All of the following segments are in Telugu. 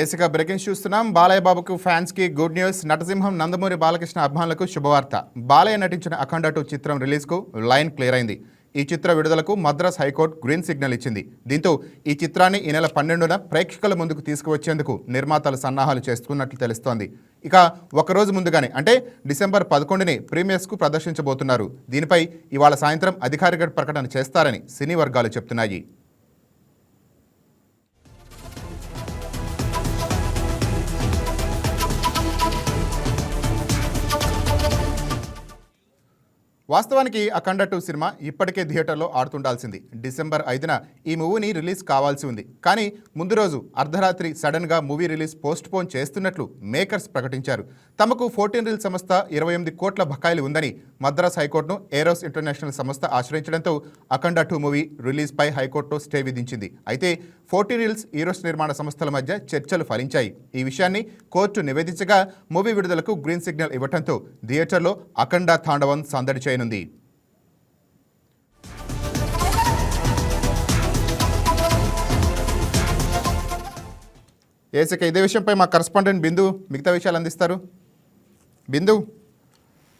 ఏసుగా బ్రేకింగ్ చూస్తున్నాం. బాలయ్య బాబుకు ఫ్యాన్స్కి గుడ్ న్యూస్. నటసింహం నందమూరి బాలకృష్ణ అభిమానులకు శుభవార్త. బాలయ్య నటించిన అఖండ టూ చిత్రం రిలీజ్కు లైన్ క్లియర్ అయింది. ఈ చిత్ర విడుదలకు మద్రాస్ హైకోర్టు గ్రీన్ సిగ్నల్ ఇచ్చింది. దీంతో ఈ చిత్రాన్ని ఈ నెల పన్నెండున ప్రేక్షకుల ముందుకు తీసుకువచ్చేందుకు నిర్మాతలు సన్నాహాలు చేస్తున్నట్లు తెలుస్తోంది. ఇక ఒకరోజు ముందుగానే అంటే డిసెంబర్ పదకొండుని ప్రీమియర్స్కు ప్రదర్శించబోతున్నారు. దీనిపై ఇవాళ సాయంత్రం అధికారిక ప్రకటన చేస్తారని సినీ వర్గాలు చెప్తున్నాయి. వాస్తవానికి అఖండ టూ సినిమా ఇప్పటికే థియేటర్లో ఆడుతుండాల్సింది. డిసెంబర్ ఐదున ఈ మూవీని రిలీజ్ కావాల్సి ఉంది. కానీ ముందు రోజు అర్ధరాత్రి సడన్గా మూవీ రిలీజ్ పోస్ట్ పోన్ చేస్తున్నట్లు మేకర్స్ ప్రకటించారు. తమకు ఫోర్టీన్ రీల్ సంస్థ ఇరవై ఎనిమిది కోట్ల బకాయిలు ఉందని మద్రాస్ హైకోర్టును ఏరోస్ ఇంటర్నేషనల్ సంస్థ ఆశ్రయించడంతో అఖండ టూ మూవీ రిలీజ్పై హైకోర్టు స్టే విధించింది. అయితే ఫోర్టీ రీల్స్ ఈరోస్ నిర్మాణ సంస్థల మధ్య చర్చలు ఫలించాయి. ఈ విషయాన్ని కోర్టు నివేదించగా మూవీ విడుదలకు గ్రీన్ సిగ్నల్ ఇవ్వడంతో థియేటర్లో అఖండ తాండవం సందడి చేయనుంది. ఏసిక ఇదే విషయంపై మా కరస్పాండెంట్ బిందు మిగతా విషయాలు అందిస్తారు. బిందు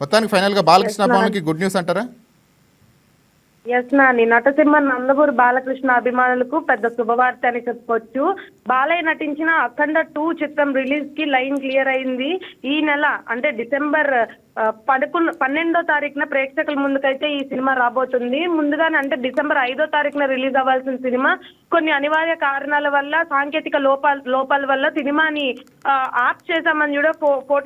మొత్తానికి ఫైనల్గా బాలకృష్ణ అభిమానులకి గుడ్ న్యూస్ అంటారా? ఎస్ నాని. నటసింహ నందమూరి బాలకృష్ణ అభిమానులకు పెద్ద శుభవార్త అని చెప్పుకోవచ్చు. బాలయ్య నటించిన అఖండ టూ చిత్రం రిలీజ్కి లైన్ క్లియర్ అయింది. ఈ నెల అంటే డిసెంబర్ పదకొండు పన్నెండో తారీఖున ప్రేక్షకుల ముందుకైతే ఈ సినిమా రాబోతుంది. ముందుగానే అంటే డిసెంబర్ ఐదో తారీఖున రిలీజ్ అవ్వాల్సిన సినిమా. కొన్ని అనివార్య కారణాల వల్ల సాంకేతిక లోపాల లోపాల వల్ల సినిమాని ఆప్ చేశామని కూడా ఫో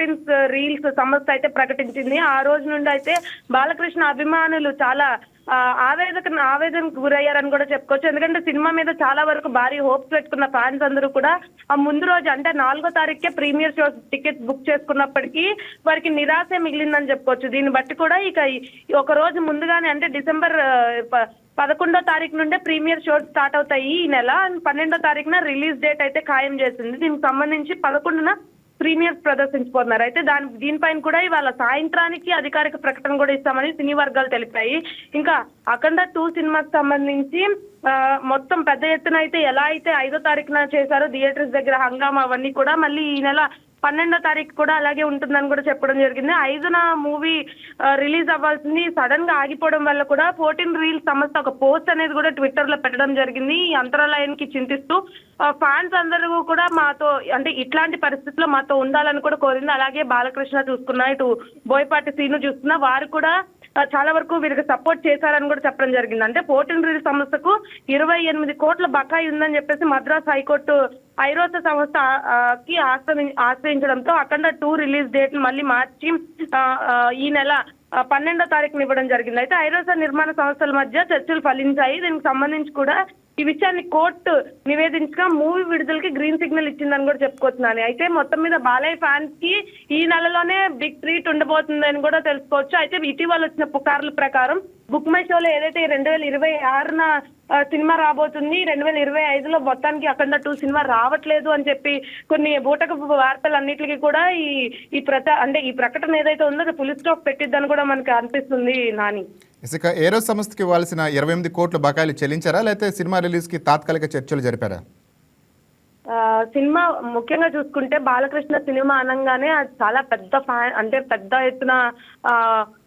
రీల్స్ సంస్థ అయితే ప్రకటించింది. ఆ రోజు నుండి అయితే బాలకృష్ణ అభిమానులు చాలా ఆ, ఆవేదన ఆవేదనకు గురయ్యారని కూడా చెప్పుకోవచ్చు. ఎందుకంటే సినిమా మీద చాలా వరకు భారీ హోప్స్ పెట్టుకున్న ఫ్యాన్స్ అందరూ కూడా ఆ ముందు రోజు అంటే నాలుగో తారీఖుకే ప్రీమియర్ షో టికెట్ బుక్ చేసుకున్నప్పటికీ వారికి నిరాశ మిగిలిందని చెప్పుకోవచ్చు. దీన్ని బట్టి కూడా ఇక ఒక రోజు ముందుగానే అంటే డిసెంబర్ ప- పదకొండో తారీఖు నుండే ప్రీమియర్ షోస్ స్టార్ట్ అవుతాయి ఈ నెల. పన్నెండో తారీఖున రిలీజ్ డేట్ అయితే ఖాయం చేసింది. దీనికి సంబంధించి పదకొండున ప్రీమియర్స్ ప్రదర్శించబోతున్నారు అయితే దాని దీనిపైన కూడా ఇవాళ సాయంత్రానికి అధికారిక ప్రకటన కూడా ఇస్తామని సినీ వర్గాలు తెలిపాయి. ఇంకా అఖండ టూ సినిమాకి సంబంధించి ఆ, మొత్తం పెద్ద ఎత్తున అయితే ఎలా అయితే ఐదో తారీఖున చేశారో థియేటర్స్ దగ్గర హంగామా అవన్నీ కూడా మళ్ళీ ఈ నెల పన్నెండో తారీఖు కూడా అలాగే ఉంటుందని కూడా చెప్పడం జరిగింది. ఐదున మూవీ రిలీజ్ అవ్వాల్సింది సడన్గా ఆగిపోవడం వల్ల కూడా ఫోర్టీన్ రీల్స్ సంస్థ ఒక పోస్ట్ అనేది కూడా ట్విట్టర్లో పెట్టడం జరిగింది. ఈ అంతరాలయానికి చింతిస్తూ ఫ్యాన్స్ అందరూ కూడా మాతో అంటే ఇట్లాంటి పరిస్థితుల్లో మాతో ఉండాలని కూడా కోరింది. అలాగే బాలకృష్ణ చూసుకున్నా ఇటు బోయపాటి సీను చూసుకున్నా వారు కూడా చాలా వరకు వీరికి సపోర్ట్ చేశారని కూడా చెప్పడం జరిగింది. అంటే ఫోర్టీన్ రీల్ సంస్థకు ఇరవై ఎనిమిది కోట్ల బకాయి ఉందని చెప్పేసి మద్రాస్ హైకోర్టు ఐరోస సంస్థ కి ఆశ్రయించడంతో అఖండ టూ రిలీజ్ డేట్ మళ్ళీ మార్చి ఆ, ఈ నెల పన్నెండో తారీఖున ఇవ్వడం జరిగింది. అయితే ఐరోసా నిర్మాణ సంస్థల మధ్య చర్చలు ఫలించాయి. దీనికి సంబంధించి కూడా ఈ విషయాన్ని కోర్టు నివేదించగా మూవీ విడుదలకి గ్రీన్ సిగ్నల్ ఇచ్చిందని కూడా చెప్పుకోవచ్చున్నాను అయితే మొత్తం మీద బాలయ్య ఫ్యాన్స్కి ఈ నెలలోనే బిగ్ ట్రీట్ ఉండబోతుందని కూడా తెలుసుకోవచ్చు. అయితే ఇటీవల వచ్చిన పుకార్ల ప్రకారం బుక్ మై షోలో ఏదైతే రెండు వేల ఇరవై ఆరున సినిమా రాబోతుంది. రెండు వేల ఇరవై ఐదులో మొత్తానికి అఖండ టూ సినిమా రావట్లేదు అని చెప్పి కొన్ని బూటకపు వార్తలన్నిటికీ కూడా ఈ ఈ ప్రత అంటే ఈ ప్రకటన ఏదైతే ఉందో అది పులి స్టాప్ పెట్టిద్దని కూడా మనకి అనిపిస్తుంది నాని. ఇసుక ఏరో సంస్థకి ఇవ్వాల్సిన ఇరవై ఎనిమిది కోట్ల బకాయిలు చెల్లించారా? లేకపోతే సినిమా రిలీజ్కి తాత్కాలిక చర్చలు జరిపారా? సినిమా ముఖ్యంగా చూసుకుంటే బాలకృష్ణ సినిమా అనగానే అది చాలా పెద్ద ఫ్యాన్ అంటే పెద్ద ఎత్తున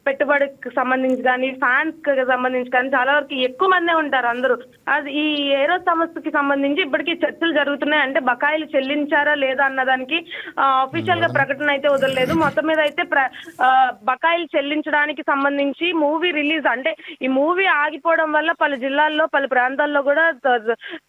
పెట్టుబడికి సంబంధించి కానీ ఫ్యాన్స్కి సంబంధించి కానీ చాలా వరకు ఎక్కువ మందే ఉంటారు అందరూ. అది ఈ ఏరో సంస్థకి సంబంధించి ఇప్పటికీ చర్చలు జరుగుతున్నాయి. అంటే బకాయిలు చెల్లించారా లేదా అన్నదానికి అఫీషియల్గా ప్రకటన అయితే వదలలేదు. మొత్తం మీద అయితే బకాయిలు చెల్లించడానికి సంబంధించి మూవీ రిలీజ్ అంటే ఈ మూవీ ఆగిపోవడం వల్ల పలు జిల్లాల్లో పలు ప్రాంతాల్లో కూడా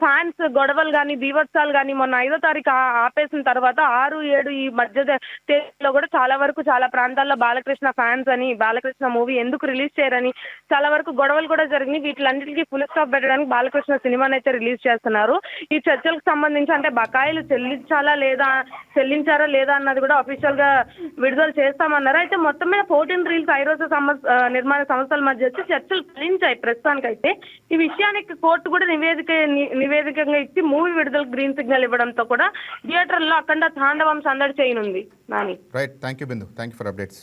ఫ్యాన్స్ గొడవలు కానీ బీభత్సాలు కానీ మొన్న ఐదో తారీఖు ఆపేసిన తర్వాత ఆరు ఏడు ఈ మధ్య తేదీలో కూడా చాలా వరకు చాలా ప్రాంతాల్లో బాలకృష్ణ ఫ్యాన్స్ అని బాలకృష్ణ మూవీ ఎందుకు రిలీజ్ చేయరని చాలా వరకు గొడవలు కూడా జరిగినాయి. వీటిలన్నిటికీ ఫుల్ స్టాప్ పెట్టడానికి బాలకృష్ణ సినిమాని అయితే రిలీజ్ చేస్తున్నారు. ఈ చర్చలకు సంబంధించి అంటే బకాయిలు చెల్లించాలా లేదా చెల్లించారా లేదా అన్నది కూడా అఫీషియల్గా విడుదల చేస్తామన్నారు. అయితే మొత్తం మీద ఫోర్టీన్ రీల్స్ ఐరోజు సంస్థ నిర్మాణ సంస్థల మధ్య వచ్చి చర్చలు ఫలించాయి ప్రస్తుతానికైతే. ఈ విషయానికి కోర్టు కూడా నివేదిక నివేదికగా ఇచ్చి మూవీ విడుదల గ్రీన్ సిగ్నల్ ఇవ్వడంతో కూడా థియేటర్లో అఖండ తాండవం సందడి చేయనుంది. Nani. Right thank you Bindu thank you for updates